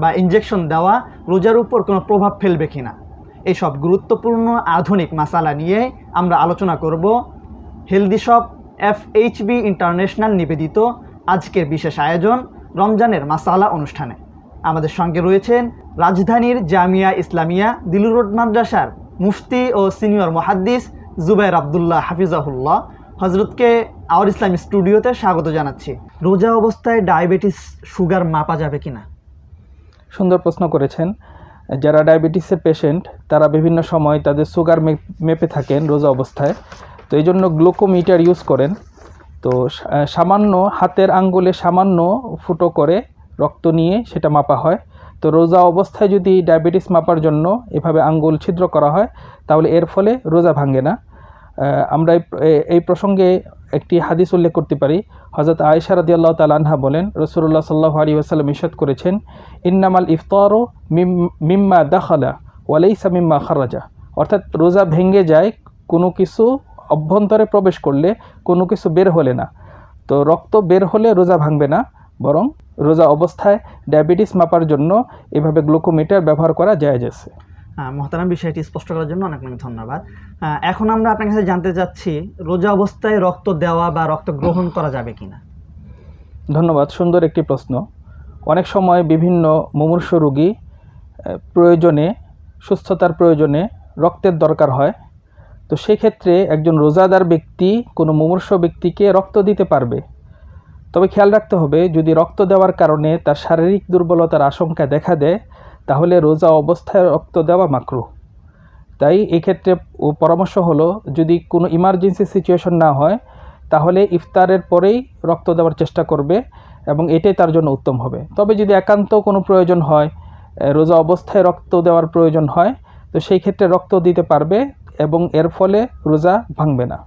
বা ইনজেকশন দেওয়া রোজার উপর কোনো প্রভাব ফেলবে কিনা। এইসব গুরুত্বপূর্ণ আধুনিক মাসালা নিয়ে আমরা আলোচনা করব healthy shop F HB international নিবেদিত আজকের বিশেষ আয়োজন রমজানের মাসালা অনুষ্ঠানে। আমাদের সঙ্গে রয়েছেন রাজধানীর জামিয়া ইসলামিয়া দিলুর রোড মাদ্রাসার মুফতি ও সিনিয়র মহাদ্দিস জুবাইর আবদুল্লাহ হাফিজাহুল্লাহ হজরতকে আওয়ার ইসলাম স্টুডিওতে স্বাগত জানাচ্ছি। রোজা অবস্থায় ডায়াবেটিস, সুগার মাপা যাবে কিনা? সুন্দর প্রশ্ন করেছেন, যারা ডায়াবেটিসের পেশেন্ট তারা বিভিন্ন সময় তাদের সুগার মেপে থাকেন রোজা অবস্থায়। তো এই জন্য গ্লুকোমিটার ইউজ করেন। তো সামান্য হাতের আঙ্গুলে সামান্য ফুটো করে রক্ত নিয়ে সেটা মাপা হয়। তো রোজা অবস্থায় যদি ডায়াবেটিস মাপার জন্য এভাবে আঙ্গুল ছিদ্র করা হয়, তাহলে এর ফলে রোজা ভাঙে না। আমরা এই এই প্রসঙ্গে একটি হাদিস উল্লেখ করতে পারি। হজরত আয়েশা রাদি আল্লাহ তালানহা বলেন রসুল্লাহ সাল্লাহ আলী আসাল্লাম ইসাদ করেছেন ইন্নামাল ইফতারও মিম মিম্মা দাখালা ওয়ালাইসা মিম্মা খারাজা। অর্থাৎ রোজা ভেঙে যায় কোনো কিছু অভ্যন্তরে প্রবেশ করলে কোনো কিছু বের হলে না। তো রক্ত বের হলে রোজা ভাঙবে না বরং রোজা অবস্থায় ডায়াবেটিস মাপার জন্য এভাবে গ্লুকোমিটার ব্যবহার করা যায় আহ, মহতারাম বিষয়টি স্পষ্ট করার জন্য অনেক অনেক ধন্যবাদ। এখন আমরা আপনার কাছে জানতে চাচ্ছি, রোজা অবস্থায় রক্ত দেওয়া বা রক্ত গ্রহণ করা যাবে কি না ধন্যবাদ, সুন্দর একটি প্রশ্ন। অনেক সময় বিভিন্ন মুমূর্ষ রোগী প্রয়োজনে, সুস্থতার প্রয়োজনে রক্তের দরকার হয়। তো সেক্ষেত্রে একজন রোজাদার ব্যক্তি, কোনো মুমূর্ষ ব্যক্তিকে রক্ত দিতে পারবে। তবে খেয়াল রাখতে হবে, যদি রক্ত দেওয়ার কারণে তার শারীরিক দুর্বলতার আশঙ্কা দেখা দেয় তাহলে রোজা অবস্থায় রক্ত দেওয়া মাকরু তাই এক্ষেত্রে পরামর্শ হলো, যদি কোনো ইমার্জেন্সি সিচুয়েশন না হয়, তাহলে ইফতারের পরেই রক্ত দেওয়ার চেষ্টা করবে এবং এটাই তার জন্য উত্তম হবে। তবে যদি একান্ত কোনো প্রয়োজন হয় রোজা অবস্থায় রক্ত দেওয়ার প্রয়োজন হয়, তো সেই ক্ষেত্রে রক্ত দিতে পারবে এবং এর ফলে রোজা ভাঙবে না।